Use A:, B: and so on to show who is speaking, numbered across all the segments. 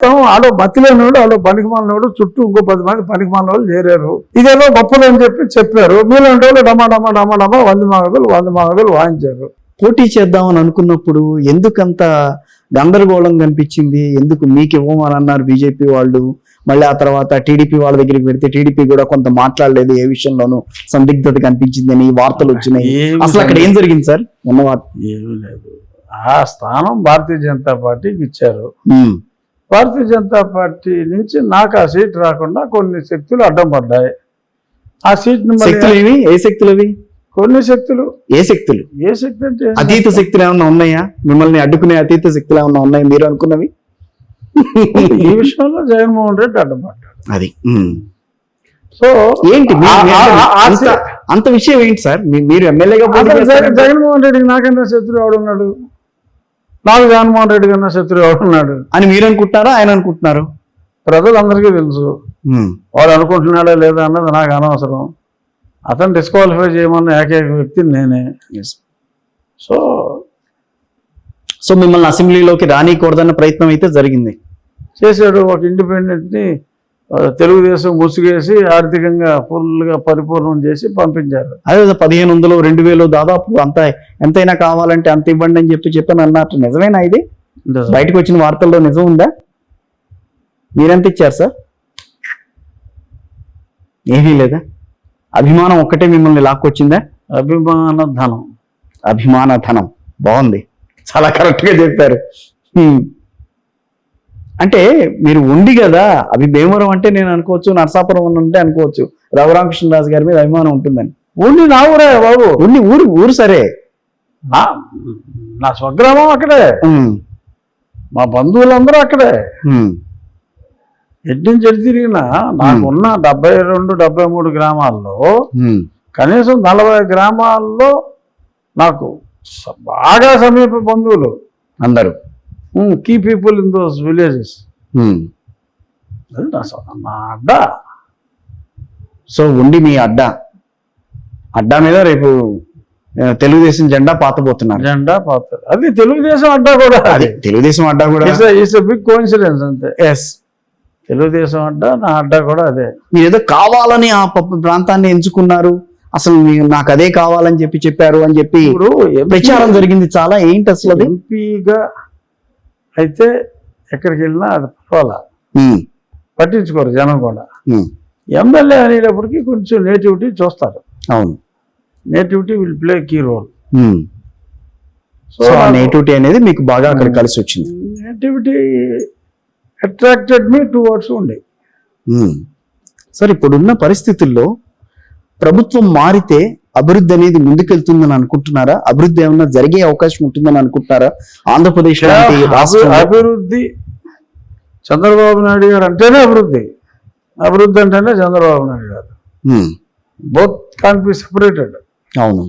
A: మొత్తం ఆలో బతిలేనివాడు ఆలో పనికి మాలినోడు చుట్టూ ఇంకో పది మంది పనికి మాలిన చేరారు. ఇదేదో గొప్పదని చెప్పి చెప్పారు. మీలాంటి వాళ్ళు డమా డమా డమా డమా వంద మాగదులు వంద మాగదులు వాయించారు.
B: పోటీ చేద్దామని అనుకున్నప్పుడు ఎందుకంత గందరగోళం కనిపించింది? ఎందుకు మీకు ఇవ్వమని అన్నారు బీజేపీ వాళ్ళు? మళ్ళీ ఆ తర్వాత టీడీపీ వాళ్ళ దగ్గరికి పెడితే టీడీపీ కూడా కొంత మాట్లాడలేదు ఏ విషయంలోనూ సందిగ్ధత కనిపించింది అని వార్తలు వచ్చినాయి. అసలు అక్కడ ఏం జరిగింది సార్? ఉన్న వార్త
A: ఏమీ లేదు. ఆ స్థానం భారతీయ జనతా పార్టీకి ఇచ్చారు. భారతీయ జనతా పార్టీ నుంచి నాకు ఆ సీట్ రాకుండా కొన్ని శక్తులు అడ్డం పడ్డాయి. ఆ సీట్
B: శక్తులు ఏ శక్తులు అవి?
A: కొన్ని శక్తులు.
B: ఏ శక్తులు?
A: ఏ శక్తి అంటే?
B: అతీత శక్తులు ఏమన్నా ఉన్నాయా? మిమ్మల్ని అడ్డుకునే అతీత శక్తులు ఏమన్నా ఉన్నాయా మీరు అనుకున్నవి?
A: ఈ విషయంలో జగన్మోహన్ రెడ్డి అడ్డం
B: అది.
A: సో
B: ఏంటి? అంత విషయం ఏంటి సార్? మీరు ఎమ్మెల్యేగా
A: జగన్మోహన్ రెడ్డికి నాకన్నా శత్రువు ఎవడున్నాడు? నాకు జగన్మోహన్ రెడ్డి కన్నా శత్రువు ఎవడున్నాడు
B: అని మీరు అనుకుంటున్నారా ఆయన అనుకుంటున్నారు?
A: ప్రజలందరికీ తెలుసు. వాడు అనుకుంటున్నాడా లేదా అన్నది నాకు అనవసరం. అతను డిస్క్వాలిఫై చేయమన్న ఏకైక వ్యక్తి నేనే. సో
B: సో మిమ్మల్ని అసెంబ్లీలోకి రానికూడదన్న ప్రయత్నం అయితే జరిగింది.
A: చేశాడు ఒక ఇండిపెండెంట్ని తెలుగుదేశం ముసుగేసి ఆర్థికంగా ఫుల్గా పరిపూర్ణం చేసి పంపించారు.
B: అదే పదిహేను వందలు రెండు వేలు దాదాపు అంత ఎంతైనా కావాలంటే అంత ఇవ్వండి అని చెప్పి చెప్పని అన్నట్టు. నిజమేనా ఇది? బయటకు వచ్చిన వార్తల్లో నిజం ఉందా? మీరెంత ఇచ్చారు సార్? ఏమీ లేదా? అభిమానం ఒక్కటే మిమ్మల్ని లాక్కొచ్చిందా?
A: అభిమాన ధనం.
B: అభిమాన ధనం. బాగుంది. చాలా కరెక్ట్గా చెప్పారు. అంటే మీరు ఉండి కదా అవి భీమవరం అంటే నేను అనుకోవచ్చు నరసాపురం ఉంటే అనుకోవచ్చు రఘురామకృష్ణరాజు గారి మీద అభిమానం ఉంటుందని.
A: ఉండి నా ఊరే బాబు.
B: ఉండి ఊరు ఊరు సరే.
A: నా స్వగ్రామం అక్కడే. మా బంధువులందరూ అక్కడే. నుంచి ఎటు తిరిగినా నాకున్న డెబ్బై రెండు డెబ్బై మూడు గ్రామాల్లో. కనీసం నలభై గ్రామాల్లో నాకు బాగా సమీప బంధువులు.
B: అందరూ.
A: Key people in those villages నా అడ్డ.
B: సో ఉండి మీ అడ్డా. అడ్డా మీద రేపు తెలుగుదేశం జెండా పాతబోతున్నారు.
A: జెండా పాత్ర అది తెలుగుదేశం అడ్డా కూడా
B: అది. తెలుగుదేశం అడ్డా కూడా.
A: బిగ్ కోఇన్సిడెన్స్ అంతే.
B: ఎస్
A: తెలుగుదేశం అడ్డా నా అడ్డా కూడా అదే.
B: మీరు ఏదో కావాలని ఆ ప్రాంతాన్ని ఎంచుకున్నారు. అసలు మీరు నాకు అదే కావాలని చెప్పి చెప్పారు అని చెప్పి
A: ఇప్పుడు
B: ప్రచారం జరిగింది చాలా ఏంటి అసలు
A: ఎంపీగా అయితే ఎక్కడికి వెళ్ళినా అది పర్వాలా పట్టించుకోరు జనం కూడా. ఎమ్మెల్యే అనేటప్పటికి కొంచెం నేటివిటీ చూస్తారు.
B: అవును.
A: Nativity will play key role. So
B: nativity అనేది మీకు బాగా అక్కడ కలిసి వచ్చింది.
A: Nativity attracted me two words ఉండే.
B: సార్ ఇప్పుడున్న పరిస్థితుల్లో ప్రభుత్వం మారితే అభివృద్ధి అనేది ముందుకెళ్తుందని అనుకుంటున్నారా? అభివృద్ధి ఏమన్నా జరిగే అవకాశం ఉంటుందని అనుకుంటున్నారా? ఆంధ్రప్రదేశ్
A: అభివృద్ధి చంద్రబాబు నాయుడు గారు అంటేనే అభివృద్ధి. అభివృద్ధి అంటేనే చంద్రబాబు నాయుడు గారు. బోత్ కాన్ బి సెపరేటెడ్
B: అవును.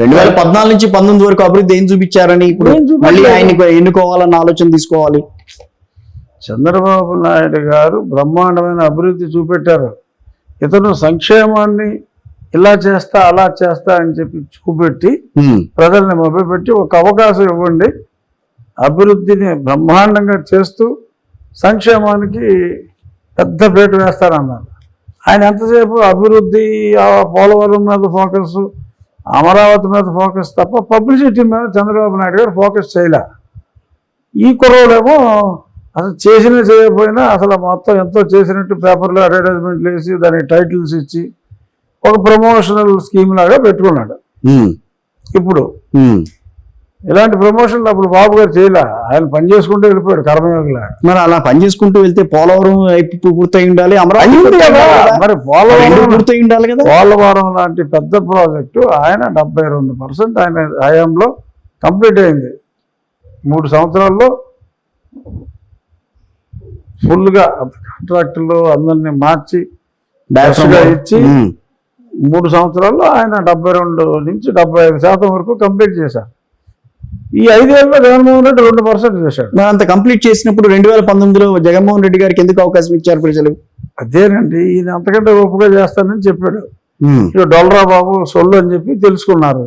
B: రెండు వేల పద్నాలుగు నుంచి పంతొమ్మిది వరకు అభివృద్ధి ఏం చూపించారని ఇప్పుడు. మళ్ళీ ఆయన ఎన్నుకోవాలన్న ఆలోచన తీసుకోవాలి.
A: చంద్రబాబు నాయుడు గారు బ్రహ్మాండమైన అభివృద్ధి చూపెట్టారు. ఇతను సంక్షేమాన్ని ఇలా చేస్తా అలా చేస్తా అని చెప్పి చూపెట్టి ప్రజల్ని మభ్యపెట్టి ఒక అవకాశం ఇవ్వండి. అభివృద్ధిని బ్రహ్మాండంగా చేస్తూ సంక్షేమానికి పెద్ద పేట వేస్తారన్నారు. ఆయన ఎంతసేపు అభివృద్ధి పోలవరం మీద ఫోకస్ అమరావతి మీద ఫోకస్ తప్ప పబ్లిసిటీ మీద చంద్రబాబు నాయుడు గారు ఫోకస్ చేయలే. ఈ కుర్రోడేమో అసలు చేసినా చేయకపోయినా అసలు మొత్తం ఎంతో చేసినట్టు పేపర్లో అడ్వర్టైజ్మెంట్లు వేసి దానికి టైటిల్స్ ఇచ్చి ఒక ప్రమోషనల్ స్కీమ్ లాగా పెట్టుకున్నాడు. ఇప్పుడు. ఇలాంటి ప్రమోషన్లు అప్పుడు బాబు గారు చేయలే. ఆయన పని చేసుకుంటూ వెళ్ళిపోయాడు కర్మయోగిలా.
B: మరి అలా పని చేసుకుంటూ వెళ్తే పోలవరం పూర్తయి ఉండాలి అమరావతి
A: కదా. మరి పోలవరం
B: పూర్తయి ఉండాలి కదా?
A: పోలవరం లాంటి పెద్ద ప్రాజెక్టు ఆయన డెబ్బై రెండు పర్సెంట్ ఆయన హయాంలో కంప్లీట్ అయింది. మూడు సంవత్సరాల్లో ఫుల్గా కాంట్రాక్టులు అందరినీ మార్చి ఇచ్చి మూడు సంవత్సరాల్లో ఆయన డెబ్బై రెండు నుంచి డెబ్బై ఐదు శాతం వరకు కంప్లీట్ చేశారు. ఈ ఐదేళ్ళలో జగన్మోహన్ రెడ్డి రెండు పర్సెంట్ చేశాడు.
B: మరి అంత కంప్లీట్ చేసినప్పుడు రెండు వేల పంతొమ్మిదిలో జగన్మోహన్ రెడ్డి గారికి ఎందుకు అవకాశం ఇచ్చారు ప్రజలు?
A: అదేనండి ఈయన అంతకంటే గొప్పగా చేస్తానని చెప్పాడు. డొల్రా బాబు సొల్లు అని చెప్పి తెలుసుకున్నారు.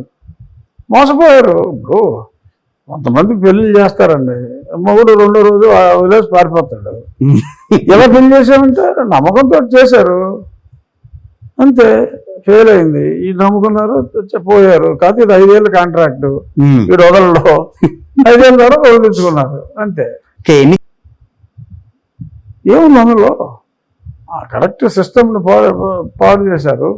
A: మోసపోయారు. ఇప్పుడు కొంతమంది పెళ్ళి చేస్తారండి. మొగుడు రెండో రోజు వదిలేసి పారిపోతాడు. ఎలా పెళ్ళి చేసామంటే నమ్మకంతో చేశారు. అంతే ఫెయిల్ అయింది. ఈ నమ్ముకున్నారు పోయారు. కాదు ఇది ఐదేళ్ళ కాంట్రాక్ట్. వీడు వదలడు ఐదేళ్ళ తర్వాత వదిలించుకున్నారు అంతే. ఏముంది అందులో? ఆ కరెక్ట్ సిస్టమ్ని పాడు పాడు చేశారు.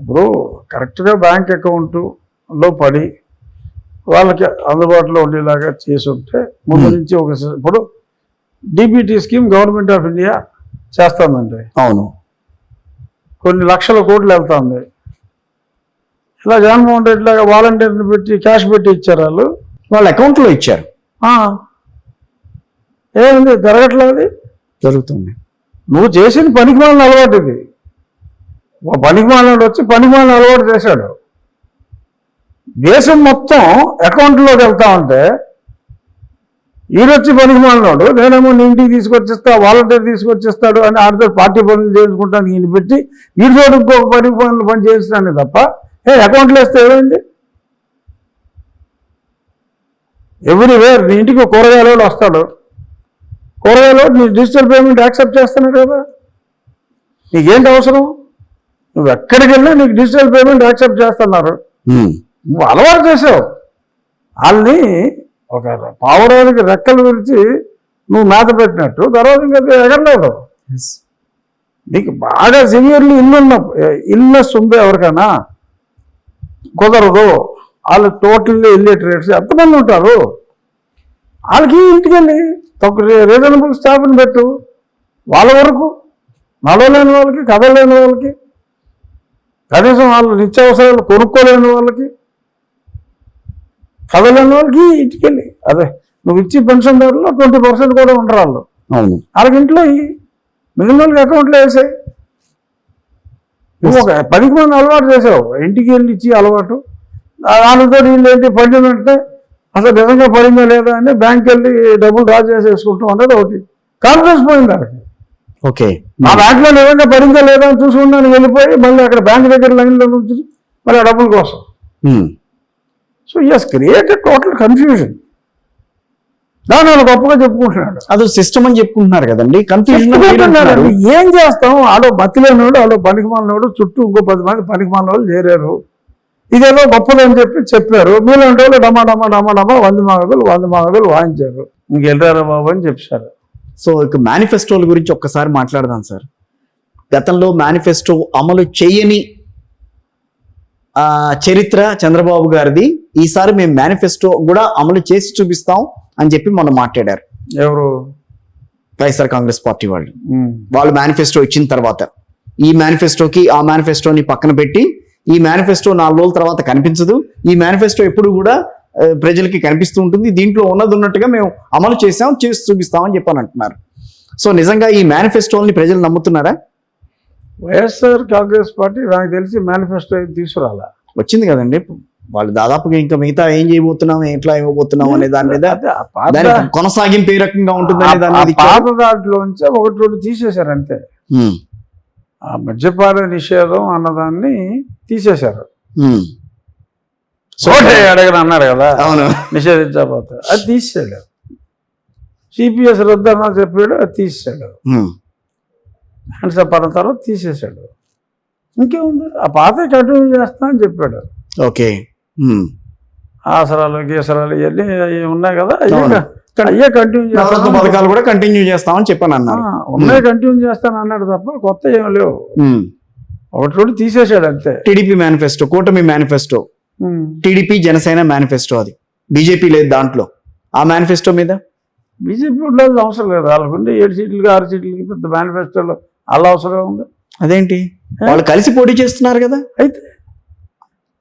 A: ఇప్పుడు కరెక్ట్గా బ్యాంక్ అకౌంట్లో పడి వాళ్ళకి అందుబాటులో ఉండేలాగా చేసి ఉంటే ముందు నుంచి ఒక ఇప్పుడు DBT scheme government of India చేస్తుందండి
B: అవును.
A: కొన్ని లక్షల కోట్లు వెళ్తుంది. ఇలా జగన్మోహన్ రెడ్డి లాగా వాలంటీర్ని పెట్టి క్యాష్ పెట్టి ఇచ్చారు వాళ్ళు.
B: వాళ్ళ అకౌంట్లో ఇచ్చారు.
A: ఏముంది జరగట్లేదు
B: జరుగుతుంది.
A: నువ్వు చేసిన పనికిమాలిన అలవాటు ఇది. ఒక పనికిమాలినాడు వచ్చి పనికిమాలిన అలవాటు చేశాడు. దేశం మొత్తం అకౌంట్లోకి వెళ్తా ఉంటే ఈడొచ్చి పనికిమాలినాడు నేనేమో నీ ఇంటికి తీసుకొచ్చిస్తా వాలంటీర్ తీసుకొచ్చిస్తాడు అని ఆడితో పార్టీ పనులు చేయించుకుంటాను ఈయన పెట్టి వీడితో ఇంకొక పని పనులు పని చేస్తున్నాను తప్ప ఏ అకౌంట్లో వేస్తే ఏమైంది? ఎవ్రీవేర్ నీ ఇంటికి కూరగాయల వస్తాడు. కూరగాయలు నీ డిజిటల్ పేమెంట్ యాక్సెప్ట్ చేస్తున్నాడు కదా. నీకేంటి అవసరం? నువ్వు ఎక్కడికి వెళ్ళినా నీకు డిజిటల్ పేమెంట్ యాక్సెప్ట్ చేస్తున్నారు. నువ్వు అలవాటు చేసావు. వాళ్ళని ఒక పావురానికి రెక్కలు విరిచి నువ్వు మేత పెట్టినట్టు తర్వాత ఇంకా ఎగరలేదు. నీకు బాగా సివియర్లీ ఇల్లున్న ఇల్నెస్ ఉంది ఎవరికైనా కుదరదు. వాళ్ళు టోటల్లీ ఇల్లిటరేట్స్ ఎంతమంది ఉంటారు? వాళ్ళకి ఇంటికి వెళ్ళి తక్కువ రీజనబుల్ స్టాఫ్ని పెట్టు. వాళ్ళ వరకు నడవలేని వాళ్ళకి కదలేని వాళ్ళకి కనీసం వాళ్ళు నిత్యావసరాలు కొనుక్కోలేని వాళ్ళకి కదలేని వాళ్ళకి ఇంటికి వెళ్ళి అదే నువ్వు ఇచ్చి పెన్షన్ దారిలో ట్వంటీ పర్సెంట్ కూడా ఉండరు వాళ్ళు.
B: అవును.
A: వాళ్ళకి ఇంట్లో. మిగిలిన వాళ్ళకి అకౌంట్లో వేసాయి నువ్వు ఒక పనికి మంది అలవాటు చేసావు. ఇంటికి వెళ్ళి ఇచ్చి అలవాటు. వాళ్ళతో వీళ్ళు ఏంటి పడిన వెంటనే అసలు నిజంగా పడిందా లేదా అని బ్యాంక్ వెళ్ళి డబ్బులు డ్రా చేసేసుకుంటాం అనేది ఒకటి. కాన్ఫిడెన్స్ పోయింది దానికి
B: ఓకే.
A: నా బ్యాంక్లో నిజంగా పడిందా లేదా అని చూసుకున్నాను వెళ్ళిపోయి మళ్ళీ అక్కడ బ్యాంక్ దగ్గర లైన్లో నుంచి మళ్ళీ ఆ డబ్బుల కోసం. So yes created total confusion దాన్ని వాళ్ళు గొప్పగా చెప్పుకుంటున్నాడు.
B: అదో సిస్టమ్ అని చెప్పుకుంటున్నారు కదండి. కన్ఫ్యూజన్.
A: ఏం చేస్తాం? ఆడో బతిలేనోడు ఆడో పనికిమాలినోడు చుట్టూ ఇంకో పది మంది పనికిమాలినోళ్ళు చేరారు. ఇదేదో గొప్పదని చెప్పి చెప్పారు. మీలాంటి వాళ్ళు డమా డమా డమా డమా వంద మాగదులు వంద మాగదులు వాయించారు. ఇంకెళ్ళారా బాబు అని చెప్పారు.
B: సో ఇక మేనిఫెస్టోల గురించి ఒక్కసారి మాట్లాడదాం సార్ గతంలో మేనిఫెస్టో అమలు చేయని ఆ, చరిత్ర చంద్రబాబు గారిది ఈసారి మేము మేనిఫెస్టో కూడా అమలు చేసి చూపిస్తాం అని చెప్పి మొన్న మాట్లాడారు.
A: ఎవరు?
B: వైఎస్ఆర్ కాంగ్రెస్ పార్టీ వాళ్ళు. వాళ్ళు మేనిఫెస్టో ఇచ్చిన తర్వాత. ఈ మేనిఫెస్టోకి ఆ మేనిఫెస్టోని పక్కన పెట్టి ఈ మేనిఫెస్టో నాలుగు రోజుల తర్వాత కనిపించదు. ఈ మేనిఫెస్టో ఎప్పుడు కూడా ప్రజలకి కనిపిస్తూ ఉంటుంది. దీంట్లో ఉన్నది ఉన్నట్టుగా మేము అమలు చేసాం చేసి చూపిస్తామని చెప్పని అంటున్నారు. సో నిజంగా ఈ మేనిఫెస్టోని ప్రజలు నమ్ముతున్నారా?
A: వైఎస్ఆర్ కాంగ్రెస్ పార్టీ నాకు తెలిసి మేనిఫెస్టో తీసుకురాలా?
B: వచ్చింది కదండి. వాళ్ళు దాదాపుగా ఇంకా మిగతా ఏం చేయబోతున్నాం ఎట్లా ఇవ్వబోతున్నాం అనే దాని మీద కొనసాగింపు ఏ రకంగా ఉంటుంది అనే దాని మీద.
A: పాత దాంట్లోంచి ఒకటి రెండు తీసేశారు అంతే. ఆ మద్యపాన నిషేధం అన్నదాన్ని తీసేశారు. అడగని అన్నారు కదా.
B: అవును.
A: నిషేధించబోతే అది తీసాడు సిపిఎస్ రద్దు అన్న చెప్పాడు అది హ్యాండ్సప్ అన్న తర్వాత తీసేశాడు. ఇంకేముంది? ఆ పాత కంటిన్యూ చేస్తా అని చెప్పాడు.
B: ఓకే.
A: ఆసరాలు గీసరాలు ఇవన్నీ ఉన్నాయి కదా అయ్యే కంటిన్యూ
B: నవరత్న పథకాలు కూడా కంటిన్యూ చేస్తామని చెప్పని అన్నారు
A: ఉన్నాయి కంటిన్యూ చేస్తాను అన్నాడు తప్ప కొత్త ఏం లేవు. ఒకటి రెండు తీసేశాడు అంతే.
B: టీడీపీ మేనిఫెస్టో కూటమి మేనిఫెస్టో. టీడీపీ జనసేన మేనిఫెస్టో అది. బీజేపీ లేదు దాంట్లో. ఆ మేనిఫెస్టో మీద?
A: బీజేపీ ఉండాల్సిన అవసరం లేదు. వాళ్ళకుంటే ఏడు సీట్లకి ఆరు సీట్లకి పెద్ద మేనిఫెస్టోలో వాళ్ళ అవసరం ఉంది.
B: అదేంటి? వాళ్ళు కలిసి పోటీ చేస్తున్నారు కదా?
A: అయితే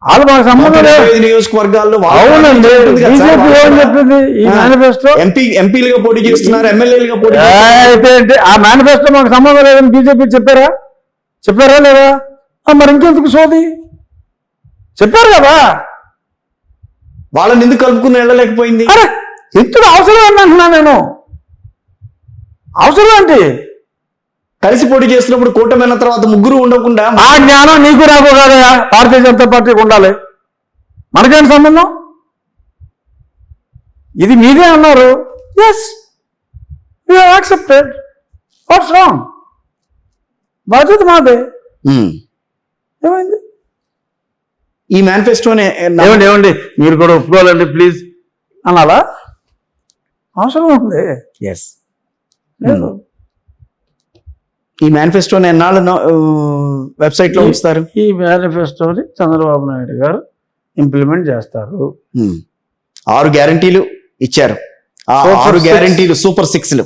A: వాళ్ళు మాకు సంబంధం లేదు.
B: నియోజకవర్గాల్లో
A: అవునండి బీజేపీ ఏం చెప్పింది ఈ. మేనిఫెస్టో
B: ఎంపీ ఎంపీలుగా పోటీ చేస్తున్నారు ఎమ్మెల్యేలుగా పోటీ.
A: అయితే ఏంటి? ఆ మేనిఫెస్టో మాకు సంబంధం లేదని బీజేపీ చెప్పారా? చెప్పారా లేదా? మరి ఇంకెందుకు సోది? చెప్పారు కదా.
B: వాళ్ళని ఎందుకు కలుపుకుని వెళ్ళలేకపోయింది?
A: అరే ఇంతకు అవసరం అంటున్నా నేను? అవసరం ఏంటి?
B: కలిసి పోటీ చేస్తున్నప్పుడు కూటమైన తర్వాత ముగ్గురు ఉండకుండా
A: ఆ జ్ఞానం నీకు కాదయా భారతీయ జనతా పార్టీకి ఉండాలి. మనకేంటి సంబంధం? ఇది మీదే అన్నారు. Yes you accepted what's wrong బాధ్యత మాదే. ఏమైంది?
B: ఈ మేనిఫెస్టోనే
A: ఏమండి ఏమండి? మీరు కూడా ఒప్పుకోవాలండి ప్లీజ్ అనాలా అవసరం ఉంది
B: ఎస్
A: లేదు.
B: ఈ మేనిఫెస్టోని ఎన్నాళ్ళు వెబ్సైట్లో
A: ఈ-
B: ఉంచుతారు
A: ఈ మేనిఫెస్టోని చంద్రబాబు నాయుడు గారు ఇంప్లిమెంట్ చేస్తారు.
B: ఆరు గ్యారంటీలు ఇచ్చారు ఆరు. గ్యారంటీలు సూపర్ సిక్స్లు